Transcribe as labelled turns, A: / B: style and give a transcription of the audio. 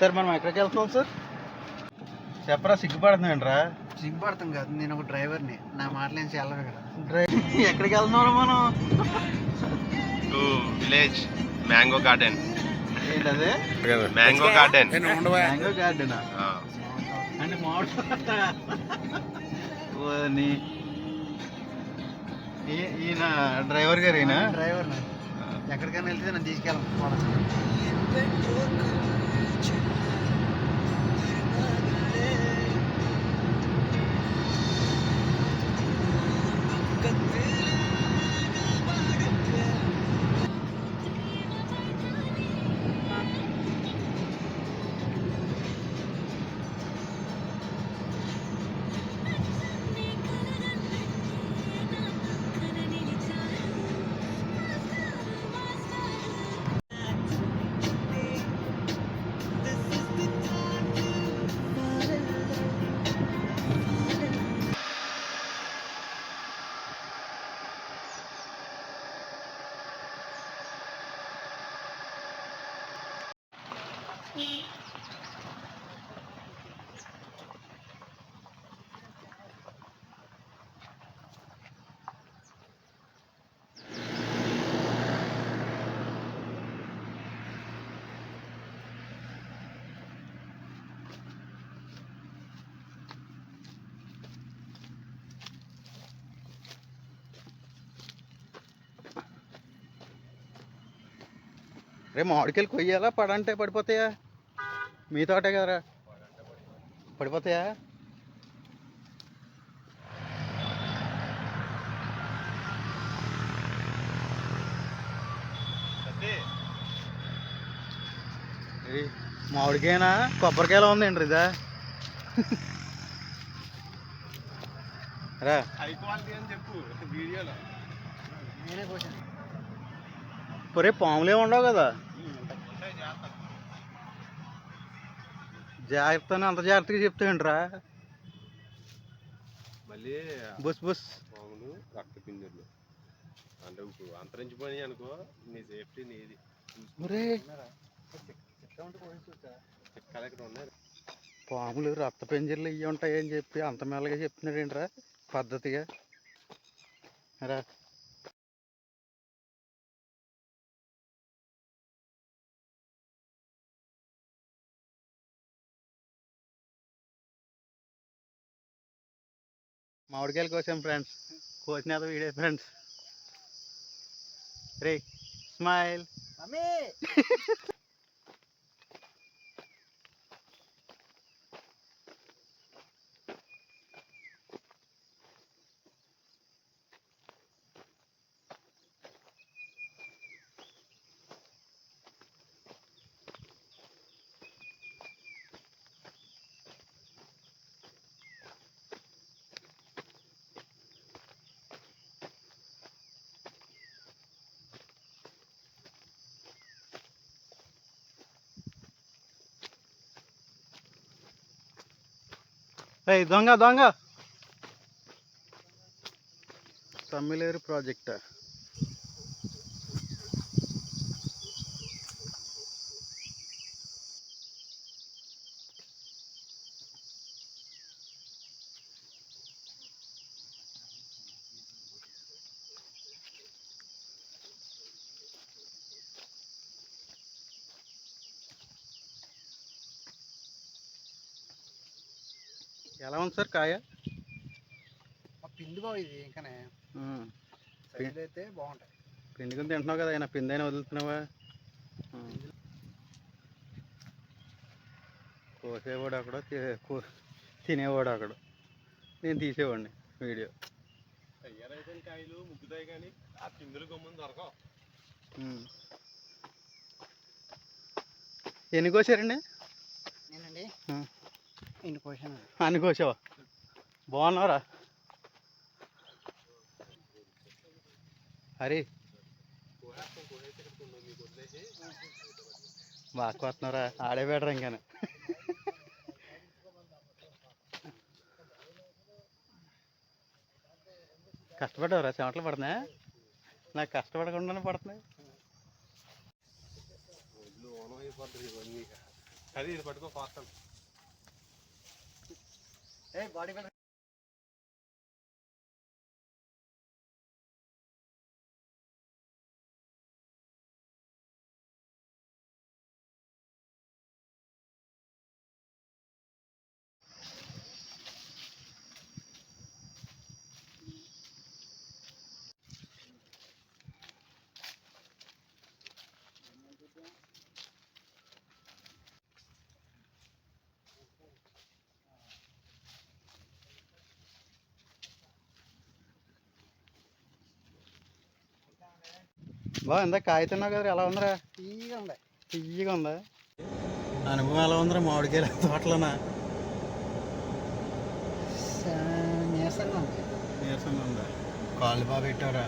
A: Sir మనం ఎక్కడికి వెళ్తున్నాం సార్? చెప్పరా సిగ్గుపడుతున్నాయంట్రా
B: సిగ్గుపడతాం కాదు నేను ఒక డ్రైవర్ని. నా మాటలేం చెల్లవు కదా
A: డ్రైవ్ ఎక్కడికి వెళ్తున్నాం మనం?
C: To village mango garden.
A: ఏంటది?
C: Mango garden.
A: మ్యాంగో గార్డెనా? అంటే మామిడి ఈయన డ్రైవర్ గారు ఈయన
B: డ్రైవర్ ఎక్కడికైనా వెళ్తే నన్ను future.
A: రే మామిడికాయలు కొయ్యాలా? పడంటే పడిపోతాయా? మీ తోటే కదరా. పడిపోతాయా? మామిడికాయనా? కొబ్బరికాయలా ఉందండి ఇదా? రా.
C: హై క్వాలిటీ అని చెప్పు వీడియోలో.
B: నేనే కోసాను
A: పొరే పాములే ఉండవు కదా. జాగ్రత్త అంత జాగ్రత్తగా చెప్తాయంట్రా
C: మళ్ళీ
A: బుస్ బుస్.
C: పాములు రక్త పింజర్లు అంటే ఇప్పుడు అంతరించిపోయి అనుకో నీ సేఫ్టీ నీది. ఉన్నాయి?
A: పాములు రక్త పెంజర్లు ఇవి ఉంటాయి అని చెప్పి అంత మెల్లగా చెప్తున్నాడు ఏంట్రా పద్ధతిగా. రా. మామిడికాయలు కోసాం ఫ్రెండ్స్ కోసిన వీడే ఫ్రెండ్స్ రే స్మైల్ ఏ దొంగ దొంగ. తమ్మిలేరు ప్రాజెక్టా? ఎలా ఉంది సార్ కాయ?
B: మా పిండి బావ ఇది ఇంకానే. సైడ్ అయితే బాగుంటాయి.
A: పిండుకుని తింటున్నావు కదా ఆయన పిందైనా వదులుతున్నావా? ఉమ్. కోసేవాడు అక్కడ తినేవాడు అక్కడ. నేను తీసేవాడిని వీడియో.
C: తయారైతే కాయలు ముగ్గుతాయి కానీ ఆ పిందులు గమ్మున దొరకవు.
A: ఎన్ని కోసారండి?
B: నేనండి.
A: అన్ని కోసావా? బాగున్నారా హరి. బాగా కొత్తున్నారా ఆడే బెటర్ ఇంకానే. కష్టపడ్డావురా? చెమటలు పడుతున్నాయా? నాకు కష్టపడకుండానే పడుతున్నాయి.
C: ఇక. పట్టుకో
B: ए बॉडी पे
A: బా ఇందాక కాయ తిన్నావు కదా ఎలా ఉందిరా?
B: తీగా ఉంది.
A: తీయగా ఉందా? అనుభవం ఎలా ఉందిరా మామిడికాయల తోటలోనా?
B: నీరసంగా ఉంది.
A: నీరసంగా ఉందా? కాళ్ళు బాగా పెట్టారా